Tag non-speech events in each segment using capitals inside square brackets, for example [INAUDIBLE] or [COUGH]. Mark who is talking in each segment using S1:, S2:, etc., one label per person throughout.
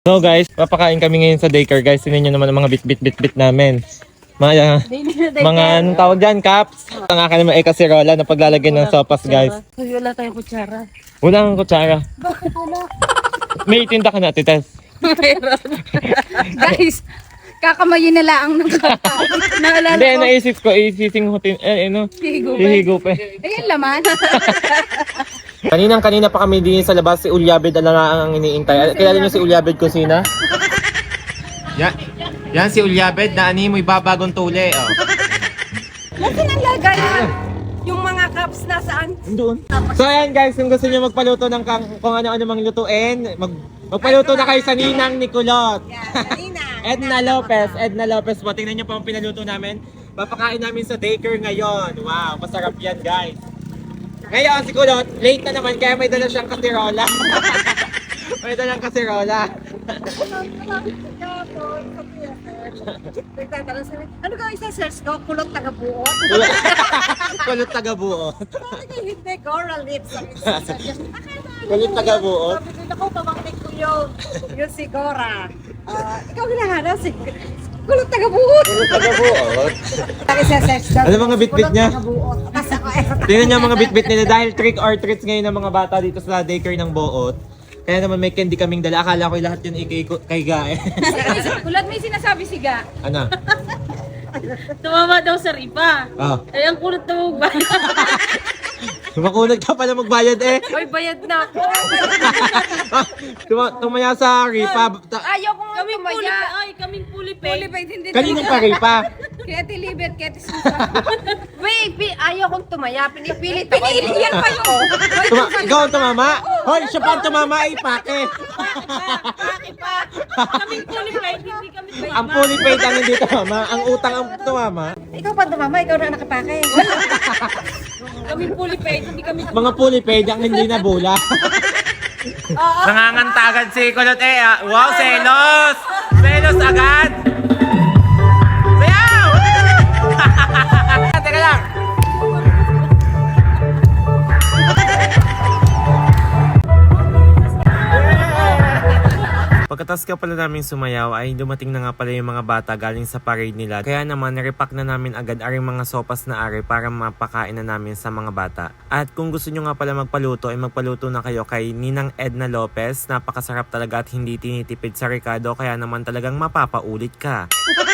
S1: So guys, papakain kami ngayon sa daycare guys. Tingnan nyo naman ang mga bit-bit-bit-bit namin. Mga, [LAUGHS] mga anong tawag dyan, caps. Ang akin naman ay kasirola na paglalagay ng sopas guys.
S2: Uy, wala tayong kutsara.
S1: Wala kang kutsara.
S2: Bakit wala? [LAUGHS]
S1: May tinda ka na, tites.
S2: Meron. [LAUGHS] Guys, kakamayin na lang ng Naalala
S1: Hindi,
S2: ko.
S1: naisip ko, isisingutin, eh, ano,
S2: Higo ba?
S1: hihigo pa. eh.
S2: Ayan laman.
S1: Kaninang kanina pa kami din sa labas, si Ulyabed na lang ang iniintay. Kilala niyo si Ulyabed Kusina? Yan, yan si Ulyabed na ani mo ibabagong tuli. Oh.
S2: Nasaan ang lagay na? Yung mga cups nasaan?
S1: Doon. So ayan guys, kung gusto niyo magpaluto ng kang, kung ano-ano mang lutuin, mag, magpaluto na kayo sa Ninang Nicolot. [LAUGHS] Edna Lopez, Edna Lopez po. Tingnan niyo po ang pinaluto namin. Papakain namin sa daycare ngayon. Wow, masarap yan guys. Ngayon si Kulot, late na naman kaya may dala siyang kasirola. [LAUGHS] may dalang kasirola.
S2: Ano ka isa search [LAUGHS] ko? Kulot taga-buot?
S1: Kulot taga-buo.
S2: Hindi, coral lips.
S1: Kulot taga-buo.
S2: Sabi ko, naku, pamangkin ko yun. Yun si Gora. Ah, ikaw hinahanap si Kulot taga-buot.
S1: Kulot taga-buo.
S2: Isa-search daw.
S1: Ano mga bitbit
S2: Kulot
S1: niya?
S2: eh,
S1: Tingnan niyo ang mga bitbit nila dahil trick or treats ngayon ng mga bata dito sa daycare ng Boot. Kaya naman may candy kaming dala. Akala ko lahat yun ikay kay Gae.
S3: Kulad [LAUGHS] may sinasabi si Ga.
S1: ano? [LAUGHS]
S3: Tumama daw sa ripa.
S1: Ah,
S3: Ay, ang kulot na mo ba? [LAUGHS]
S1: makunag ka pala magbayad eh.
S3: Ay, bayad na ako. [LAUGHS]
S1: Tuma tumaya sa ripa. Ta-
S3: Ayaw ko nga tumaya. Ay, kaming fully paid. Fully paid, hindi
S1: Kaninong pa ripa? [LAUGHS]
S2: Kaya deliver, kaya tis-
S3: Wait, pi, ayaw kong tumaya. Pinipilit ako. Pinili yan pa yun.
S1: Tuma ikaw ang tumama? Hoy, siya pa ang tumama ay pake.
S3: Bakit pa? [LAUGHS] Kaming paid, hindi kami paid.
S1: ang fully paid ang hindi tumama. Ang utang ang tumama.
S2: Ikaw pa tumama, ikaw na nakapake.
S3: Kaming fully paid, hindi kami
S1: Mga fully paid ang hindi na bula. [LAUGHS] Nangangantagan si Kulot eh. ah. Wow, selos! Selos agad! Ka pala namin sumayaw ay dumating na nga pala yung mga bata galing sa parade nila. Kaya naman narepack na namin agad aring mga sopas na ari para mapakain na namin sa mga bata. At kung gusto nyo nga pala magpaluto ay magpaluto na kayo kay Ninang Edna Lopez. Napakasarap talaga at hindi tinitipid sa Ricardo kaya naman talagang mapapaulit ka. [LAUGHS]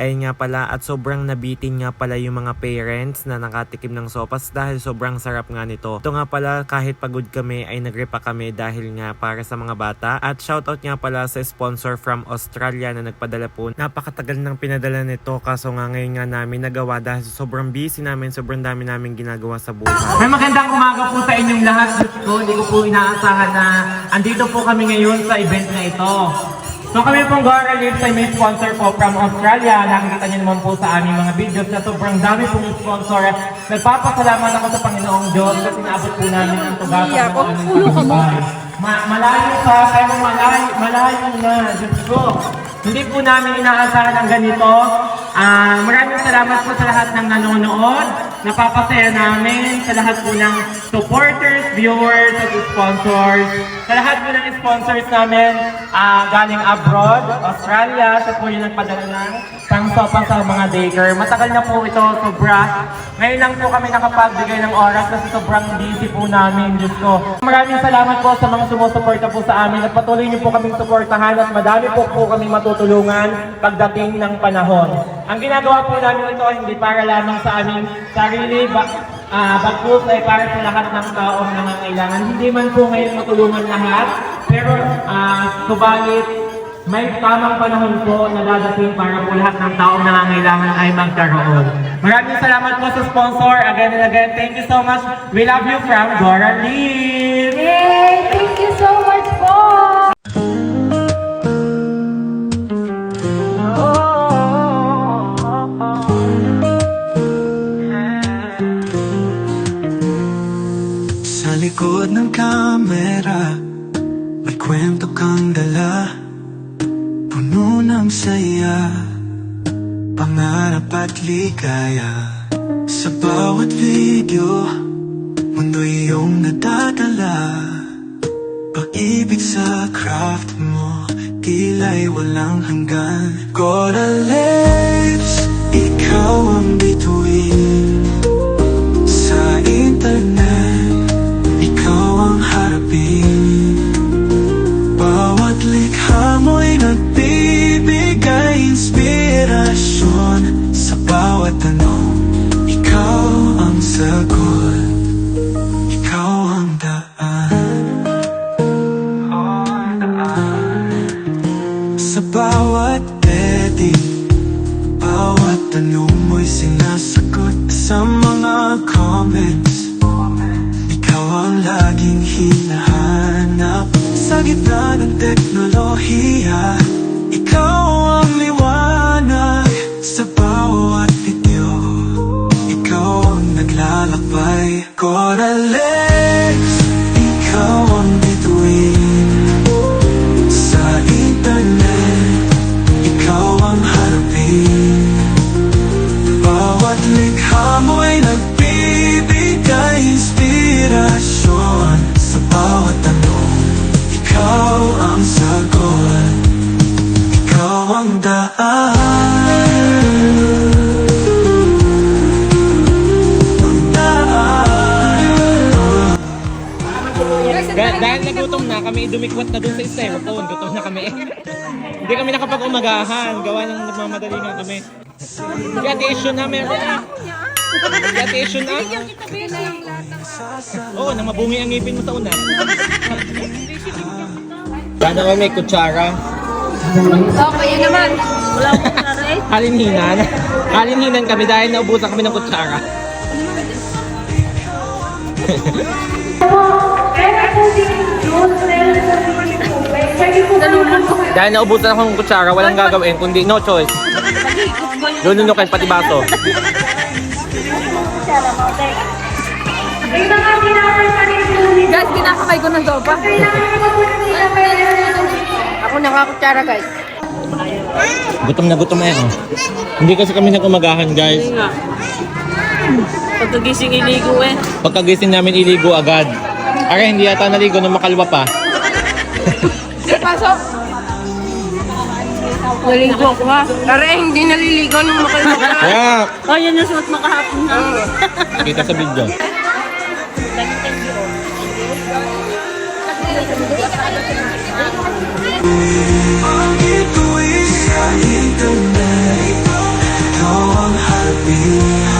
S1: Ayun nga pala at sobrang nabitin nga pala yung mga parents na nakatikim ng sopas dahil sobrang sarap nga nito. Ito nga pala kahit pagod kami ay nagrepa kami dahil nga para sa mga bata. At shoutout nga pala sa sponsor from Australia na nagpadala po. Napakatagal nang pinadala nito kaso nga ngayon nga namin nagawa dahil sobrang busy namin, sobrang dami namin ginagawa sa buhay. May magandang umaga po sa inyong lahat. Ko, hindi ko po inaasahan na andito po kami ngayon sa event na ito. So kami pong Gora Lips ay may sponsor po from Australia. Nakikita niyo naman po sa aming mga videos na sobrang dami pong sponsor. Nagpapasalamat ako sa Panginoong Diyos kasi naabot po namin ang tugasan ng aming pagbabahay. Ma- malayo pa, pero malayo, malayo na, Diyos ko. Hindi po namin inaasahan ang ganito. Ah, maraming salamat po sa lahat ng nanonood. Napapasaya namin sa lahat po ng supporters, viewers, at sponsors. Sa lahat po ng sponsors namin ah, galing abroad, Australia, siya po yung nagpadala ng pangsopa sa mga daycare. Matagal na po ito, sobra. Ngayon lang po kami nakapagbigay ng oras kasi sobrang busy po namin, Diyos ko. Maraming salamat po sa mga sumusuporta po sa amin at patuloy niyo po kaming suportahan at madami po po kaming matutulungan pagdating ng panahon. Ang ginagawa po namin ito hindi para lamang sa aming sarili, ba, ah bagkus ay para sa lahat ng taong nangangailangan. Hindi man po ngayon matulungan lahat, pero ah subalit may tamang panahon po na dadating para po lahat ng taong nangangailangan ay magkaroon. Maraming salamat po sa sponsor. Again and again, thank you so much. We love you from Dora Lee.
S2: Yay! Thank you so much
S4: likod ng kamera May kwento kang dala. Puno ng saya Pangarap at ligaya. Sa bawat video Mundo'y iyong nadadala Pag-ibig sa craft mo Tila'y walang hanggan. Coral lips sagot Ikaw ang daan Sa bawat edit Bawat tanong mo'y sinasagot Sa mga comments Ikaw ang laging hinahanap Sa gitna ng teknolohiya Ikaw ang liwanag Sa bawat ang naglalakbay Coralex Ikaw ang bituin Sa internet. Ikaw ang harapin. Bawat likha mo'y
S1: kami, dumikwat na dun sa styrofoam. Gutom na kami. [LAUGHS] Hindi kami nakapag-umagahan. Gawa ng nagmamadali nga kami. Got issue na meron na. Got issue na. Oo, na mabungi ang ngipin mo sa una. [LAUGHS] Sana kami may kutsara.
S3: Okay, yun naman. Wala akong kutsara eh.
S1: Halinhinan. Halinhinan kami dahil naubusan kami ng kutsara. Dahil naubusan ako ng kutsara, walang gagawin, kundi no choice. Lununukin pati baso.
S3: Guys, kinakakay ko ng sopa. Ako nakakutsara guys.
S1: Gutom na gutom eh. oh. Hindi kasi kami nagumagahan guys.
S5: Pagkagising iligo eh.
S1: Pagkagising namin iligo agad. Ara, hindi yata naligo nung makalwa pa.
S3: Pasok. Naligo ako ha. Tara, hindi naliligo nung makalala.
S1: Kaya,
S5: Oh, yan yung suot mo kahapon na.
S1: kita sa video.
S4: Ang itu'y sa internet Ikaw ang harapin